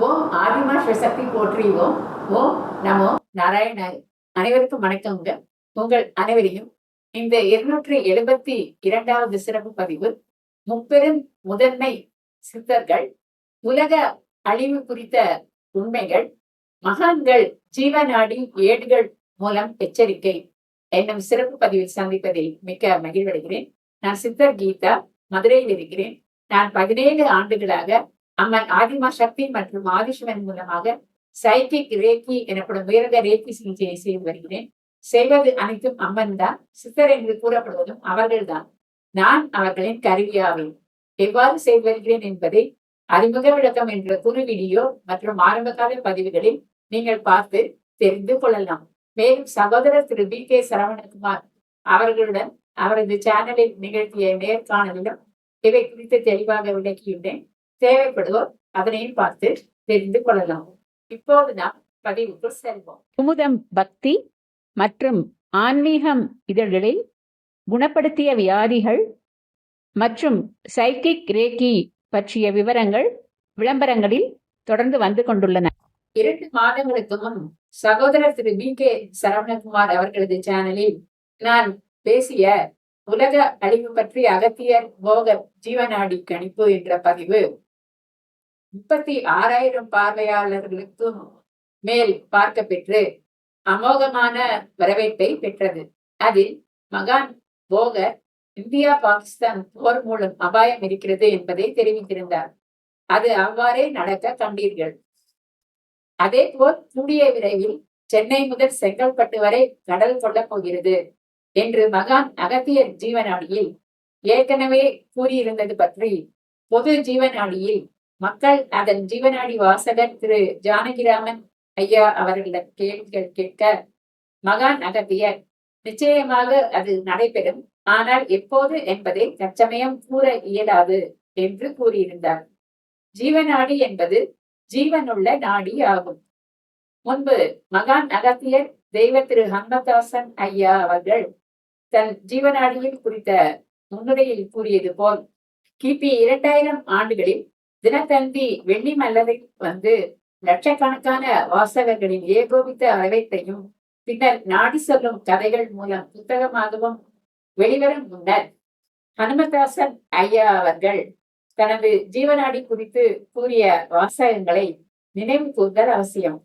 ஓம் ஆதிமா ஓம் நமோ நாராயணாய். அனைவருக்கும் வணக்கங்க உங்கள் அனைவரையும் இந்த இருநூற்றி எழுபத்தி இரண்டாவது சிறப்பு பதிவு முப்பெரும் முதன்மை சித்தர்கள் உலக அழிவு குறித்த உண்மைகள் மகான்கள் ஜீவநாடி ஏடுகள் மூலம் எச்சரிக்கை. என்னும் சிறப்பு பதிவில் சந்திப்பதில் மிக்க மகிழ்வடைகிறேன். நான் சித்தர் கீதா மதுரையில் இருக்கிறேன். நான் பதினேழு ஆண்டுகளாக அம்மன் ஆதிமா சக்தி மற்றும் ஆதிசிவன் மூலமாக சைக்கிக் ரேக்கி எனப்படும் உயர்ந்த ரேக்கி சிகிச்சையை செய்து வருகிறேன். செய்வது அனைத்தும் அம்மன் தான். சித்தர் என்று கூறப்படுவதும் அவர்கள்தான் நான் அவர்களின் கருவியாவேன் எவ்வாறு செய்து வருகிறேன் என்பதை அறிமுக விளக்கம் என்ற குறு வீடியோ மற்றும் ஆரம்பகால பதிவுகளில் நீங்கள் பார்த்து தெரிந்து கொள்ளலாம். மேலும் சகோதரர் திரு பி கே சரவணகுமார் அவர்களுடன் அவரது சேனலில் நிகழ்த்திய நேர்காணலிலும் இவை குறித்து தெளிவாக விளக்கியுள்ளேன். தேவைப்படுவோர் அதனையும் பார்த்து தெரிந்து கொள்ளலாம். இப்போது நாம் பதிவுக்கு செல்வோம். குமுதம் பக்தி மற்றும் ஆன்மீகம் இதழ்களில் குணப்படுத்திய வியாதிகள் மற்றும் சைக்கிக் ரேக்கி பற்றிய விவரங்கள் விளம்பரங்களில் தொடர்ந்து வந்து கொண்டுள்ளன. இரண்டு மாதங்களுக்கு முன் சகோதரர் திரு பி கே சரவணகுமார் அவர்களது சேனலில் நான் பேசிய உலக அழிவு பற்றி அகத்தியர் போகர் ஜீவநாடி கணிப்பு என்ற பதிவு முப்பத்தி ஆறாயிரம் பார்வையாளர்களுக்கும் மேல் பார்க்க பெற்று அமோகமான வரவேற்பை பெற்றது. அதில் மகான் போகர் இந்தியா பாகிஸ்தான் போர் மூலம் அபாயம் இருக்கிறது என்பதை தெரிவித்திருந்தார். அது அவ்வாறே நடக்க கண்டீர்கள். அதே போல் கூடிய விரைவில் சென்னை முதல் செங்கல்பட்டு வரை கடல் கொள்ளப் போகிறது என்று மகான் அகத்தியர் ஜீவனாடியில் ஏற்கனவே கூறியிருந்தது பற்றி பொது ஜீவனாடியில் மக்கள் அதன் ஜீவனாடி வாசகர் திரு ஜானகிராமன் ஐயா அவர்களிடம் கேள்விகள் கேட்க மகான் அகத்தியர் நிச்சயமாக அது நடைபெறும். ஆனால் எப்போது என்பதை தற்சமயம் கூற இயலாது என்று கூறியிருந்தார். ஜீவநாடி என்பது ஜீவனுள்ள நாடி ஆகும். முன்பு மகான் அகத்தியர் தெய்வ திரு ஹன்மதாசன் ஐயா அவர்கள் தன் ஜீவநாடியில் குறித்த முன்னுரையில் கூறியது போல் கிபி இரண்டாயிரம் ஆண்டுகளில் தினத்தந்தி வெள்ளி மல்லரை வந்து லட்சக்கணக்கான வாசகர்களின் ஏகோபித்த வரவேற்பையும் பின்னர் நாடி சொல்லும் கதைகள் மூலம் புத்தகமாகவும் வெளிவரும் முன்னர் ஹனுமதாசன் ஐயா அவர்கள் தனது ஜீவநாடி குறித்து கூறிய வாசகங்களை நினைவு கூர்தல் அவசியம்.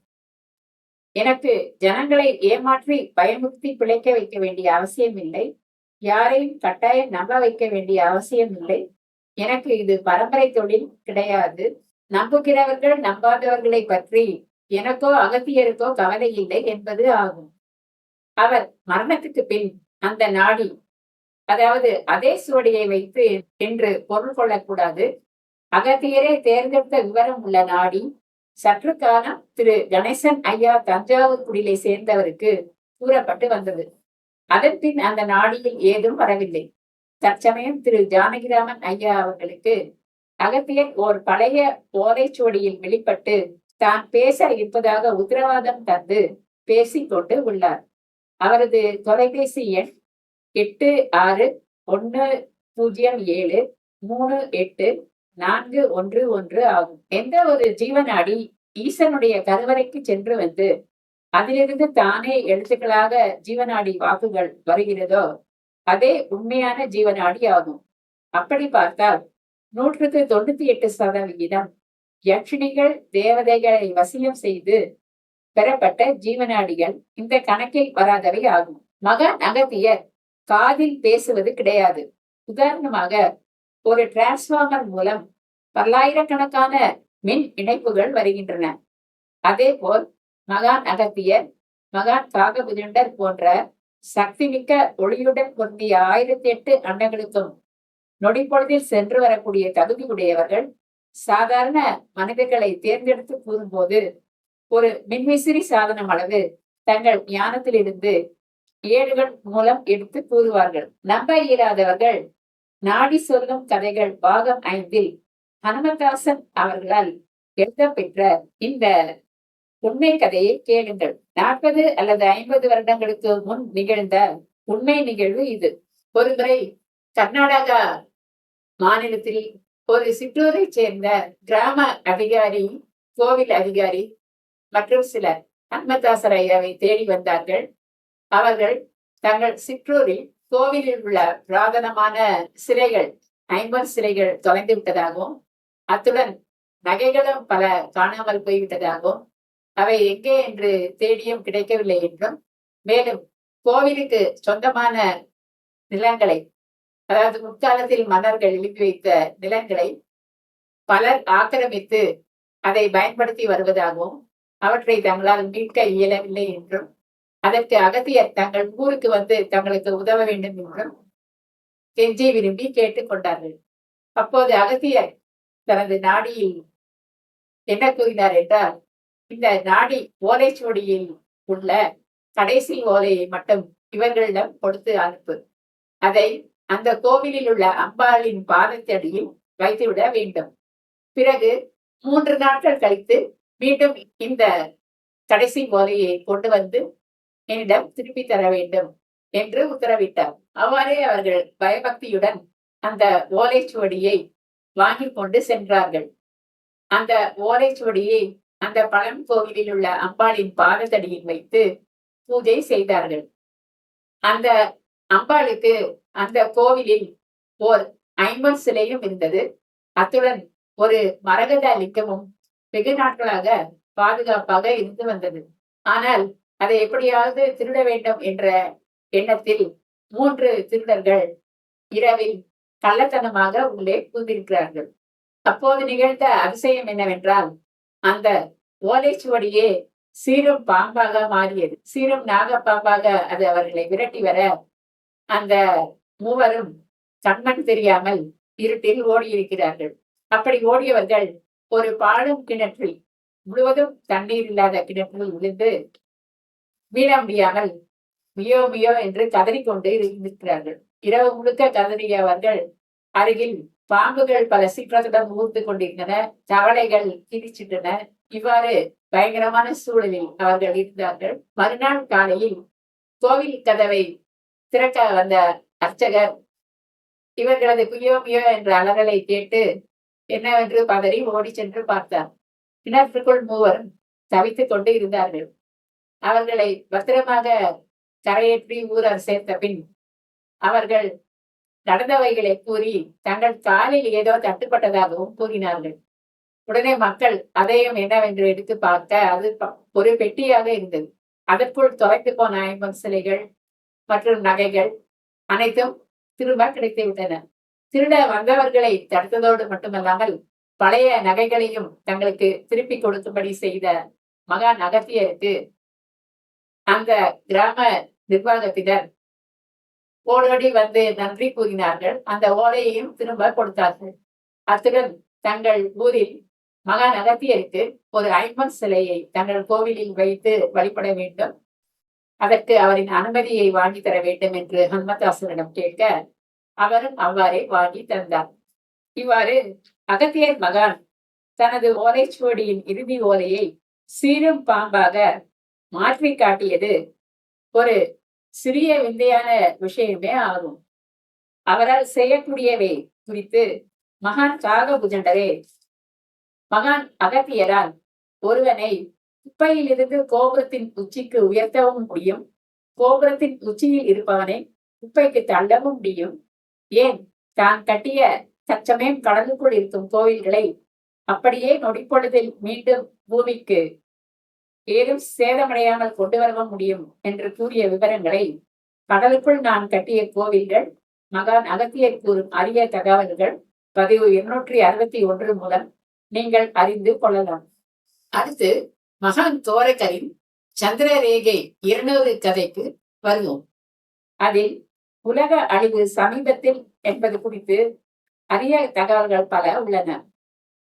எனக்கு ஜனங்களை ஏமாற்றி பயமுறுத்தி பிழைக்க வைக்க வேண்டிய அவசியம் இல்லை. யாரையும் கட்டாயம் நம்ப வைக்க வேண்டிய அவசியம் இல்லை. எனக்கு இது பரம்பரை தொழில் கிடையாது. நம்புகிறவர்கள் நம்பாதவர்களை பற்றி எனக்கோ அகத்தியருக்கோ கவலை இல்லை என்பது ஆகும். அவர் மரணத்துக்கு பின் அந்த நாடி அதாவது அதே சுவடியை வைத்து என்று பொருள் கொள்ளக்கூடாது. அகத்தியரே தேர்ந்தெடுத்த விவரம் உள்ள நாடி சற்று காலம் திரு கணேசன் ஐயா தஞ்சாவூர் குடிலை சேர்ந்தவருக்கு கூறப்பட்டு வந்தது. அதன் பின் அந்த நாடியில் ஏதும் வரவில்லை. தற்சமயம் திரு ஜானகிராமன் ஐயா அவர்களுக்கு அகத்தியர் ஓர் பழைய ஓலைச்சுவடியில் வெளிப்பட்டு தான் பேச இருப்பதாக உத்தரவாதம் தந்து பேசிக் கொண்டு உள்ளார். அவரது தொலைபேசி எண் எட்டு ஆறு ஒன்று பூஜ்ஜியம் ஏழு மூணு எட்டு நான்கு ஒன்று ஒன்று ஆகும். எந்த ஒரு ஜீவனாடி ஈசனுடைய கருவறைக்கு சென்று வந்து அதிலிருந்து தானே எழுத்துக்களாக ஜீவனாடி வாக்குகள் வருகிறதோ அதே உண்மையான ஜீவனாடி ஆகும். அப்படி பார்த்தால் நூற்றுக்கு தொண்ணூத்தி எட்டு சதவிகிதம் யக்ஷிணிகள் தேவதைகளை வசியம் செய்து பெறப்பட்ட ஜீவனாடிகள் இந்த கணக்கில் வராதவை ஆகும். மகன் அகத்தியர் காதில் பேசுவது கிடையாது. உதாரணமாக ஒரு டிரான்ஸ்பார்மர் மூலம் பல்லாயிரக்கணக்கான மின் இணைப்புகள் வருகின்றன. அதே போல் மகான் அகத்தியர் மகான் காகபுஜண்டர் போன்ற சக்திமிக்க ஒளியுடன் பொருந்திய ஆயிரத்தி எட்டு அண்டங்களுக்கும் நொடிப்பொழுதில் சென்று வரக்கூடிய தகுதி உடையவர்கள் சாதாரண மனிதர்களை தேர்ந்தெடுத்து கூறும்போது ஒரு மின்விசிறி சாதனம் அளவு தங்கள் ஞானத்திலிருந்து ஏடுகள் மூலம் எடுத்து கூறுவார்கள். நம்ப இயலாதவர்கள் நாடி சொல்லும் கதைகள் பாகம் ஐந்தில் ஹனுமதாசன் அவர்களால் எழுதப்பெற்ற இந்த உண்மை கதையை கேளுங்கள். நாற்பது அல்லது ஐம்பது வருடங்களுக்கு முன் நிகழ்ந்த உண்மை நிகழ்வு இது. ஒருமுறை கர்நாடகா மாநிலத்தில் ஒரு சிற்றூரைச் சேர்ந்த கிராம அதிகாரி கோவில் அதிகாரி மற்றும் சிலர் ஹன்மதாசர் ஐயாவை தேடி வந்தார்கள். அவர்கள் தங்கள் சிற்றூரில் கோவிலில் உள்ள புராதனமான சிலைகள் ஐம்பது சிலைகள் தொலைந்து விட்டதாகவும் அத்துடன் நகைகளும் பல காணாமல் போய்விட்டதாகவும் அவை எங்கே என்று தேடியும் கிடைக்கவில்லை என்றும் மேலும் கோவிலுக்கு சொந்தமான நிலங்களை அதாவது முற்காலத்தில் மன்னர்கள் எழுப்பி வைத்த நிலங்களை பலர் ஆக்கிரமித்து அதை பயன்படுத்தி வருவதாகவும் அவற்றை தங்களால் மீட்க இயலவில்லை என்றும் அதற்கு அகத்தியர் தங்கள் ஊருக்கு வந்து தங்களுக்கு உதவ வேண்டும் என்றும் கெஞ்சி விரும்பி கேட்டுக்கொண்டார்கள் அப்போது அகத்தியர் தனது நாடியில் என்ன கூறினார் என்றால் இந்த நாடி ஓலைச்சுவடியில் உள்ள கடைசி ஓலையை மட்டும் இவர்களிடம் கொடுத்து அனுப்பு. அதை அந்த கோவிலில் உள்ள அம்பாளின் பாதத்தடியில் வைத்துவிட வேண்டும். பிறகு மூன்று நாட்கள் கழித்து மீண்டும் இந்த கடைசி ஓலையை கொண்டு வந்து என்னிடம் திருப்பி தர வேண்டும் என்று உத்தரவிட்டார். அவ்வாறே அவர்கள் பயபக்தியுடன் அந்த ஓலைச்சுவடியை வாங்கி கொண்டு சென்றார்கள். அந்த ஓலைச்சுவடியை அந்த பழம் கோவிலில் உள்ள அம்பாளின் பாதத்தடியில் வைத்து பூஜை செய்தார்கள். அந்த அம்பாளுக்கு அந்த கோவிலில் ஓர் ஐம்பது சிலையும் இருந்தது. அத்துடன் ஒரு மரகத லிங்கமும் வெகு நாட்களாக பாதுகாப்பாக இருந்து வந்தது. ஆனால் அதை எப்படியாவது திருட வேண்டும் என்ற எண்ணத்தில் மூன்று திருடர்கள் இரவில் கள்ளத்தனமாக உள்ளே புகுந்திருக்கிறார்கள் அப்போது நிகழ்ந்த அதிசயம் என்னவென்றால் அந்த ஓலைச்சுவடியே சீரும் பாம்பாக மாறியது. சீரும் நாக பாம்பாக அது அவர்களை விரட்டி வர அந்த மூவரும் கண்மண் தெரியாமல் இருட்டில் ஓடியிருக்கிறார்கள். அப்படி ஓடியவர்கள் ஒரு பாழும் கிணற்றில் முழுவதும் தண்ணீர் இல்லாத கிணற்றில் விழுந்து மீள முடியாமல் மியோ மியோ என்று கதறிக்கொண்டே இருக்கிறார்கள் இரவு முழுக்க கதறிய அவர்கள் அருகில் பாம்புகள் பல சீற்றத்துடன் ஊர்ந்து கொண்டிருந்தன. தவளைகள் கிழிச்சிட்டன இவ்வாறு பயங்கரமான சூழலில் அவர்கள் இருந்தார்கள். மறுநாள் காலையில் கோவில் கதவை திறக்க வந்த அர்ச்சகர் இவர்களது குயோ மியோ என்ற அலறலை கேட்டு என்னவென்று பதறி ஓடி சென்று பார்த்தார். கிணற்றுக்குள் மூவரும் தவித்துக் கொண்டு இருந்தார்கள். அவர்களை பத்திரமாக கரையேற்றி ஊரர் சேர்த்த பின் அவர்கள் நடந்தவைகளை கூறி தங்கள் காலில் ஏதோ தட்டுப்பட்டதாகவும் கூறினார்கள். உடனே மக்கள் அதையும் என்னவென்று எடுத்து பார்க்க அது ஒரு பெட்டியாக இருந்தது. அதற்குள் தொலைத்து போன ஐம்பது சிலைகள் மற்றும் நகைகள் அனைத்தும் திரும்ப கிடைத்து விட்டன. திருட வந்தவர்களை தடுத்ததோடு மட்டுமல்லாமல் பழைய நகைகளையும் தங்களுக்கு திருப்பி கொடுக்கும்படி செய்த மகா நகத்தியருக்கு அந்த கிராம நிர்வாகத்தினர் ஓடோடி வந்து நன்றி கூறினார்கள். அந்த ஓலையையும் திரும்ப கொடுத்தார்கள். அத்துடன் தங்கள் ஊரில் மகான் அகத்தியருக்கு ஒரு ஐம்பன் சிலையை தங்கள் கோவிலில் வைத்து வழிபட வேண்டும். அதற்கு அவரின் அனுமதியை வாங்கி தர வேண்டும் என்று ஹன்மதாசனிடம் கேட்க அவரும் அவ்வாறே வாங்கி தந்தார். இவ்வாறு அகத்தியர் மகான் தனது ஓலைச்சுவடியின் இறுதி ஓலையை சீரும் பாம்பாக மாற்றி காட்டியது ஒரு சிறிய விந்தையான விஷயமே ஆகும். அவரால் செய்யக்கூடியவை குறித்து மகான் காகபுஜண்டரே மகான் அகத்தியரால் ஒருவனை குப்பையிலிருந்து கோபுரத்தின் உச்சிக்கு உயர்த்தவும் முடியும். கோபுரத்தின் உச்சியில் இருப்பவனை குப்பைக்கு தள்ளவும் முடியும். ஏன்? தான் கட்டிய தற்சமயம் கடலுக்குள் இருக்கும் கோவில்களை அப்படியே நொடிப்பொழுதில் மீண்டும் பூமிக்கு ஏதும் சேதமடையாமல் கொண்டு வரவ முடியும்? என்று கூறிய விவரங்களை கடலுக்குள் நான் கட்டிய கோவில்கள் மகான் அகத்தியர் கூறும் அரிய தகவல்கள் பதிவு இருநூற்றி அறுபத்தி ஒன்று மூலம் நீங்கள் அறிந்து கொள்ளலாம். அடுத்து மகான் தோரகரின் சந்திரரேகை இருநூறு கதைக்கு வருவோம். அதில் உலக அழிவு சமீபத்தில் என்பது குறித்து அரிய தகவல்கள் பல உள்ளன.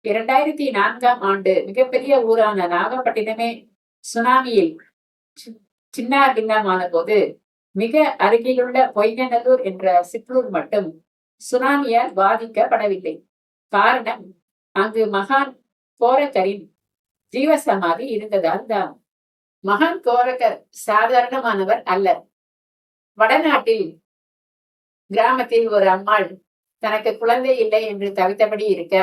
இரண்டாயிரத்தி நான்காம் ஆண்டு மிகப்பெரிய ஊரான நாகப்பட்டினமே சுனாமியில் சின்னார் பின்னமான போது மிக அருகிலுள்ள பொய்கநல்லூர் என்ற சிற்றூர் மட்டும் சுனாமியால் பாதிக்கப்படவில்லை. காரணம் அங்கு மகான் கோரக்கரின் ஜீவசமாதி இருந்ததால் தான். மகான் கோரக்கர் சாதாரணமானவர் அல்ல. வடநாட்டில் கிராமத்தில் ஒரு அம்மாள் தனக்கு குழந்தை இல்லை என்று தவித்தபடி இருக்க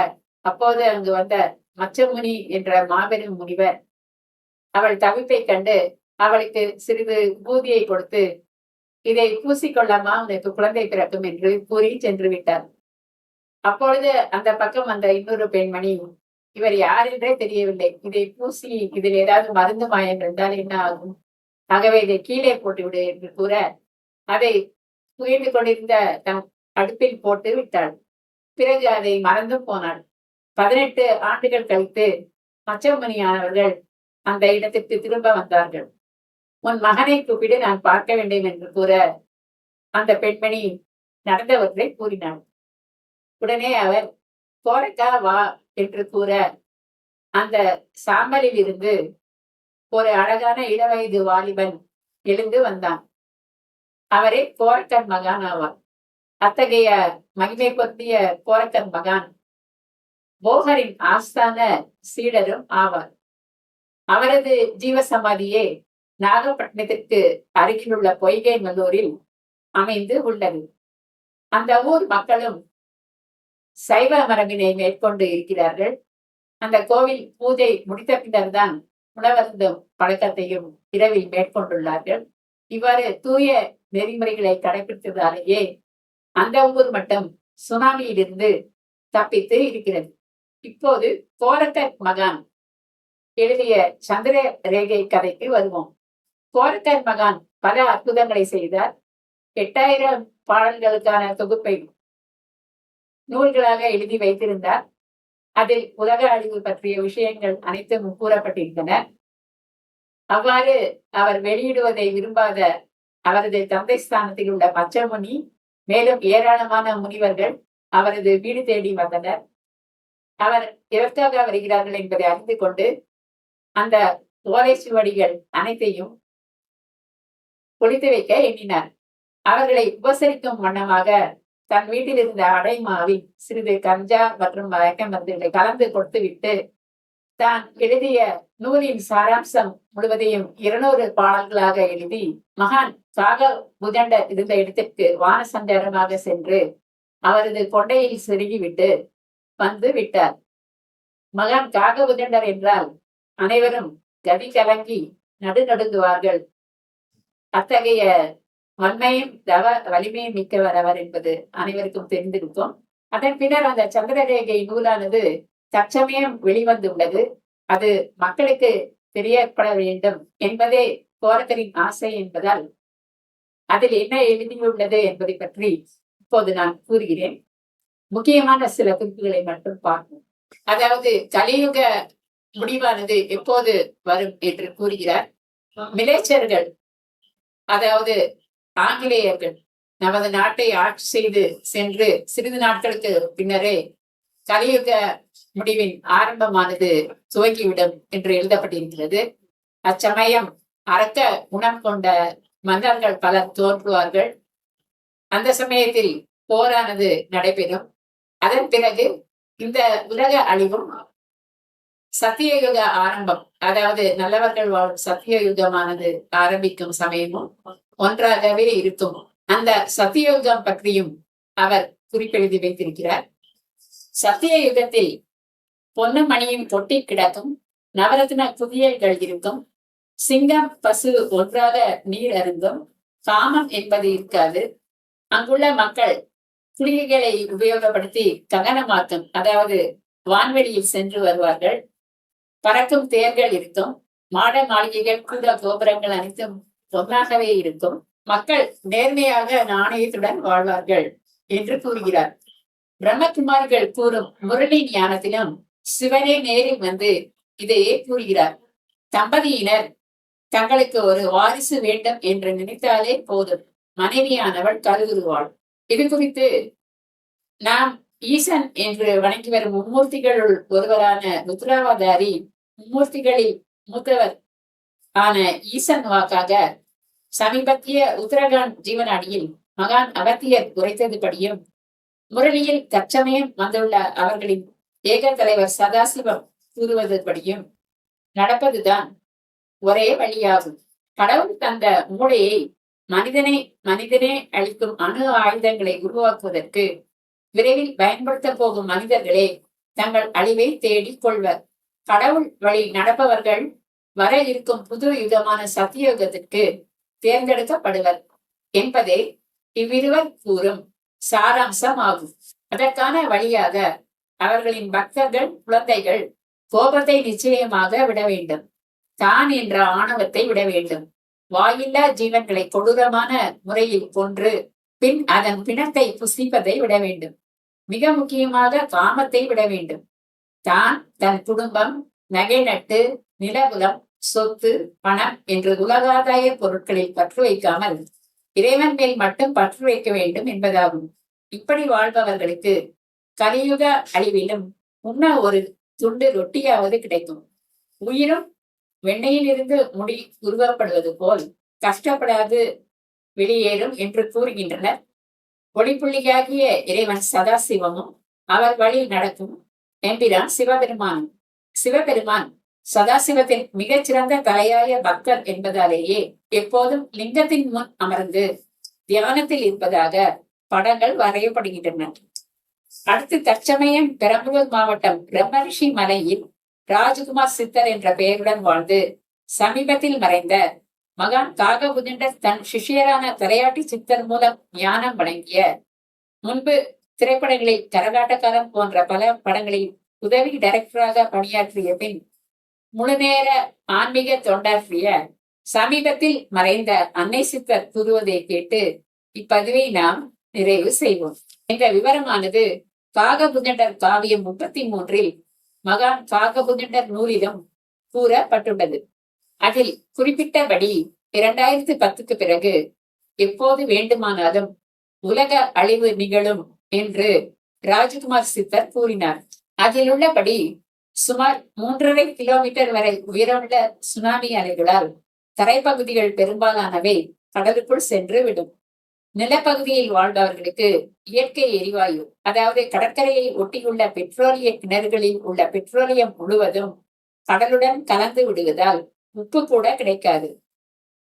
அப்போது அங்கு வந்த மச்சமுனி என்ற மாபெரும் முனிவர் அவள் தவிப்பை கண்டு அவளுக்கு சிறிது பூதியை கொடுத்து இதை பூசிக்கொள்ளாமா உனக்கு குழந்தை பிறக்கும் என்று கூறி சென்று விட்டார் அப்பொழுது அந்த பக்கம் வந்த இன்னொரு பெண்மணி இவர் யார் என்றே தெரியவில்லை. இதை பூசி இதில் ஏதாவது மருந்து மாயம் இருந்தால் என்ன ஆகும்? ஆகவே இதை கீழே போட்டுவிடு என்று கூற அதை புகைந்து கொண்டிருந்த தம் அடுப்பில் போட்டு விட்டாள். பிறகு அதை மறந்தும் போனாள். பதினெட்டு ஆண்டுகள் கழித்து மச்சமணியானவர்கள் அந்த இடத்திற்கு திரும்ப வந்தார்கள். உன் மகனை கூப்பிடு நான் பார்க்க வேண்டும் என்று கூற அந்த பெண்மணி நடந்தவர்களை கூறினாள். உடனே அவர் கோரக்கா வா என்று கூற அந்த சாம்பலில் இருந்து ஒரு அழகான இளவயது வாலிபன் எழுந்து வந்தான். அவரே கோரக்கன் மகான் ஆவார். அத்தகைய மகிமை பொருந்திய கோரக்கன் மகான் போகரின் ஆஸ்தான சீடரும் ஆவார். அவரது ஜீவசமாதியே நாகப்பட்டினத்திற்கு அருகிலுள்ள பொய்கை நல்லூரில் அமைந்து உள்ளது. அந்த ஊர் மக்களும் சைவ மரபினை மேற்கொண்டு இருக்கிறார்கள். அந்த கோவில் பூஜை முடித்த பின்னர் தான் உணவருந்தும் பழக்கத்தையும் இரவில் மேற்கொண்டுள்ளார்கள். இவ்வாறு தூய நெறிமுறைகளை கடைபிடித்ததாலேயே அந்த ஊர் மட்டும் சுனாமியிலிருந்து தப்பித்து இருக்கிறது. இப்போது கோரக்கர் மகான் எழுதிய சந்திர ரேகை கதைக்கு வருவோம். கோரக்கர் மகான் பல அற்புதங்களை செய்தார். எட்டாயிரம் பாடல்களுக்கான தொகுப்பை நூல்களாக எழுதி வைத்திருந்தார். அதில் உலக அழிவு பற்றிய விஷயங்கள் அனைத்தும் கூறப்பட்டிருந்தன. அவ்வாறு அவர் வெளியிடுவதை விரும்பாத அவரது தந்தை ஸ்தானத்தில் உள்ள பச்சமுனி மேலும் ஏராளமான முனிவர்கள் அவரது வீடு தேடி வந்தனர். அவர் எதற்காக வருகிறார்கள் என்பதை அறிந்து கொண்டு அந்த ஓலை சுவடிகள் அனைத்தையும் பொழித்து வைக்க எண்ணினார். அவர்களை உபசரிக்கும் வண்ணமாக தன் வீட்டில் இருந்த அடைமாவில் சிறிது கஞ்சா மற்றும் மயக்க மருந்துகளை கலந்து கொடுத்துவிட்டு தான் எழுதிய நூலின் சாராம்சம் முழுவதையும் இருநூறு பாடல்களாக எழுதி மகான் சாக புதண்ட இருந்த இடத்திற்கு வானசஞ்சாரமாக சென்று அவரது கொண்டையில் செருகிவிட்டு வந்து விட்டார். மகான் காக புதண்டர் என்றால் அனைவரும் கதி கலங்கி நடுநடுங்குவார்கள் அத்தகைய வன்மையும் தவ வலிமையும் மிக்கவர் அவர் என்பது அனைவருக்கும் தெரிந்திருக்கும். அதன் பின்னர் அந்த சந்திரரேகை நூலானது தற்சமயம் வெளிவந்துள்ளது. அது மக்களுக்கு தெரியப்பட வேண்டும் என்பதே கோரக்கரின் ஆசை என்பதால் அதில் என்ன எழுதியுள்ளது என்பதை பற்றி இப்போது நான் கூறுகிறேன். முக்கியமான சில குறிப்புகளை மட்டும் பார்ப்போம். அதாவது கலியுக முடிவானது எப்போது வரும் என்று கூறுகிறார். மிலேச்சர்கள் அதாவது ஆங்கிலேயர்கள் நமது நாட்டை ஆட்சி செய்து சென்று சிறிது நாட்களுக்கு பின்னரே கலியுக முடிவின் ஆரம்பமானது துவங்கிவிடும் என்று எழுதப்பட்டிருக்கிறது. அச்சமயம் அரக்க குணம் கொண்ட மன்னர்கள் பலர் தோன்றுவார்கள். அந்த சமயத்தில் போரானது நடைபெறும். அதன் பிறகு இந்த உலக அழிவும் சத்தியயுக ஆரம்பம். அதாவது நல்லவர்கள் வாழும் சத்தியயுகமானது ஆரம்பிக்கும் சமயமும் ஒன்றாகவே இருக்கும். அந்த சத்தியயுகம் பற்றியும் அவர் குறிப்பெழுதி வைத்திருக்கிறார். சத்திய யுகத்தில் பொன்னு மணியும் தொட்டி கிடக்கும். நவரத்ன குதியல்கள் இருக்கும். சிங்கம் பசு ஒன்றாக நீர் அருந்தும். காமம் என்பது இருக்காது. அங்குள்ள மக்கள் குளிகைகளை உபயோகப்படுத்தி ககனமாக்கும் அதாவது வான்வெளியில் சென்று வருவார்கள். பறக்கும் தேர்கள் இருக்கும். மாட மாளிகைகள் கூட கோபுரங்கள் அனைத்தும் பொன்னாகவே இருக்கும். மக்கள் நேர்மையாக நாணயத்துடன் வாழ்வார்கள் என்று கூறுகிறார். பிரம்மகுமாரிகள் கூறும் முரளி ஞானத்திலும் சிவனே நேரில் வந்து இதையே கூறுகிறார். தம்பதியினர் தங்களுக்கு ஒரு வாரிசு வேண்டும் என்று நினைத்தாலே போதும். மனைவியானவள் கருதுருவாள். இது குறித்து நாம் ஈசன் என்று வணங்கி வரும் மும்மூர்த்திகளுள் ஒருவரான ருத்ராவதாரி மூர்த்திகளில் மூத்தவர் ஆன ஈசன் வாக்காக சமீபத்திய உத்தரகாண்ட் ஜீவனாடியில் மகான் அகத்தியர் உரைத்ததுபடியும் முரளியில் தற்சமயம் வந்துள்ள அவர்களின் ஏக தலைவர் சதாசிவம் கூறுவதுபடியும் நடப்பதுதான் ஒரே வழியாகும். கடவுள் தந்த மூளையை மனிதனை மனிதனே அளிக்கும் அணு ஆயுதங்களை உருவாக்குவதற்கு விரைவில் பயன்படுத்த போகும் மனிதர்களே தங்கள் அழிவை தேடிக் கொள்வர். கடவுள் வழி நடப்பவர்கள் வர இருக்கும் புது யுகமான சத்தியோகத்திற்கு தேர்ந்தெடுக்கப்படுவர் என்பதே இவ்விருவர் கூறும் சாராம்சம் ஆகும் அதற்கான வழியாக அவர்களின் பக்தர்கள் குழந்தைகள் கோபத்தை நிச்சயமாக விட வேண்டும். தான் என்ற ஆணவத்தை விட வேண்டும். வாயில்லா ஜீவன்களை கொடூரமான முறையில் கொன்று பின் அதன் பிணத்தை புசிப்பதை விட வேண்டும். மிக முக்கியமாக காமத்தை விட வேண்டும். தான் தன் குடும்பம் நகை நட்டு நிலபுலம் சொத்து பணம் என்று உலகாதாய பொருட்களில் பற்று வைக்காமல் இறைவன் மேல் மட்டும் பற்று வைக்க வேண்டும் என்பதாகும். இப்படி வாழ்பவர்களுக்கு கலியுக அழிவிலும் உண்ண ஒரு துண்டு ரொட்டியாவது கிடைக்கும். உயிரும் வெண்ணையிலிருந்து முடி உருவப்படுவது போல் கஷ்டப்படாது வெளியேறும் என்று கூறுகின்றனர். ஒளிப்புள்ளியாகிய இறைவன் சதாசிவமும் அவர் வழி நடக்கும் எம்பிரான் சிவபெருமான். சிவபெருமான் சதாசிவத்தின் மிகச்சிறந்த தலையாய பக்தர் என்பதாலேயே எப்போதும் லிங்கத்தின் முன் அமர்ந்து தியானத்தில் இருப்பதாக படங்கள் வரையப்படுகின்றன. அடுத்து தற்சமயம் பெரம்பலூர் மாவட்டம் பிரம்மரிஷி மலையில் ராஜகுமார் சித்தர் என்ற பெயருடன் வாழ்ந்து சமீபத்தில் மறைந்த மகான் காகபுதண்டர் தன் சிஷியரான தலையாட்டி சித்தர் மூலம் ஞானம் வழங்கிய முன்பு திரைப்படங்களில் கரகாட்டக்காரன் போன்ற பல படங்களில் உதவி டைரக்டராக பணியாற்றிய பின் முழுநேர ஆன்மீக தொண்டாற்றிய சமீபத்தில் மறைந்த அன்னை சித்தர் கூறுவதை கேட்டு இப்பதிவை நாம் நிறைவு செய்வோம். இந்த விவரமானது காகபுதண்டர் காவியம் முப்பத்தி மூன்றில் மகான் காகபுதண்டர் நூலிலும் கூறப்பட்டுள்ளது. அதில் குறிப்பிட்டபடி இரண்டாயிரத்து பத்துக்கு பிறகு எப்போது வேண்டுமானாலும் உலக அழிவு நிகழும் என்று ராஜகுமார் சித்தர் கூறினார். அதில் உள்ளபடி சுமார் மூன்றரை கிலோமீட்டர் வரை உயரமுள்ள சுனாமி அலைகளால் தரைப்பகுதிகள் பெரும்பாலானவை கடலுக்குள் சென்று விடும் நிலப்பகுதியில் வாழ்பவர்களுக்கு இயற்கை எரிவாயு அதாவது கடற்கரையை ஒட்டியுள்ள பெட்ரோலிய கிணறுகளில் உள்ள பெட்ரோலியம் முழுவதும் கடலுடன் கலந்து விடுவதால் உப்பு கூட கிடைக்காது.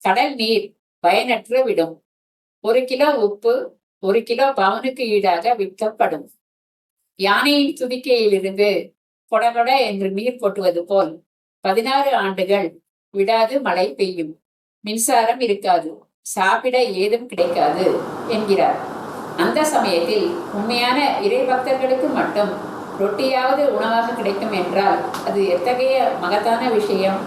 கடல் நீர் பயனற்று விடும். ஒரு கிலோ உப்பு ஒரு கிலோ பவுனுக்கு ஈடாக விற்கப்படும். யானையின் துதிக்கையிலிருந்து கொடகொட என்று நீர் கொட்டுவது போல் பதினாறு ஆண்டுகள் விடாது மழை பெய்யும். மின்சாரம் இருக்காது. சாப்பிட ஏதும் கிடைக்காது என்கிறார். அந்த சமயத்தில் உண்மையான இறை பக்தர்களுக்கு மட்டும் ரொட்டியாவது உணவாக கிடைக்கும் என்றால் அது எத்தகைய மகத்தான விஷயம்?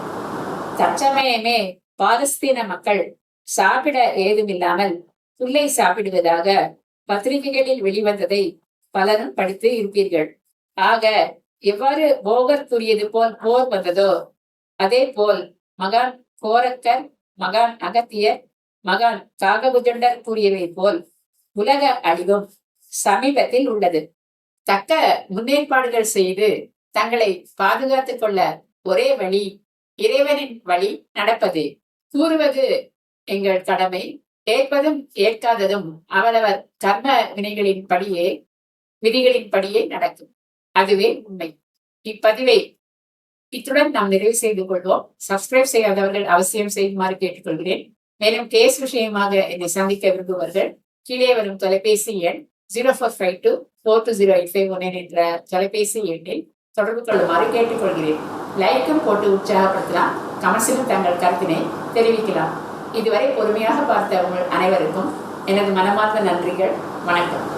தற்சமயமே பாலஸ்தீன மக்கள் சாப்பிட ஏதுமில்லாமல் புல்லை சாப்பிடுவதாக பத்திரிகைகளில் வெளிவந்ததை பலரும் படித்து இருப்பீர்கள். ஆக எவ்வாறு போகர் கூறியது போல் போர் வந்ததோ அதே போல் மகான் கோரக்கர் மகான் அகத்தியர் மகான் காகபுஜண்டர் கூறியவை போல் உலக அழிவும் சமீபத்தில் உள்ளது. தக்க முன்னேற்பாடுகள் செய்து தங்களை பாதுகாத்துக் கொள்ள ஒரே வழி இறைவனின் வழி நடப்பது. கூறுவது எங்கள் கடமை ஏற்பதும் ஏற்காததும் அவரவர் கர்ம வினைகளின் படியே விதிகளின் படியே நடக்கும். அதுவே உண்மை. இப்பதிவை இத்துடன் நாம் நிறைவு செய்து கொள்வோம். சப்ஸ்கிரைப் செய்யாதவர்கள் அவசியம் செய்யுமாறு கேட்டுக்கொள்கிறேன். மேலும் கேஸ் விஷயமாக என்னை சந்திக்க விரும்புவர்கள் கீழே வரும் தொலைபேசி எண் zero four five two four two zero eight five one என்ற தொலைபேசி எண்ணில் தொடர்பு கொள்ளுமாறு கேட்டுக்கொள்கிறேன். லைக்கும் போட்டு உற்சாகப்படுத்தலாம். கமெண்ட்ஸிலும் தங்கள் கருத்தினை தெரிவிக்கலாம். இதுவரை பொறுமையாக பார்த்த உங்கள் அனைவருக்கும் எனது மனமார்ந்த நன்றிகள். வணக்கம்.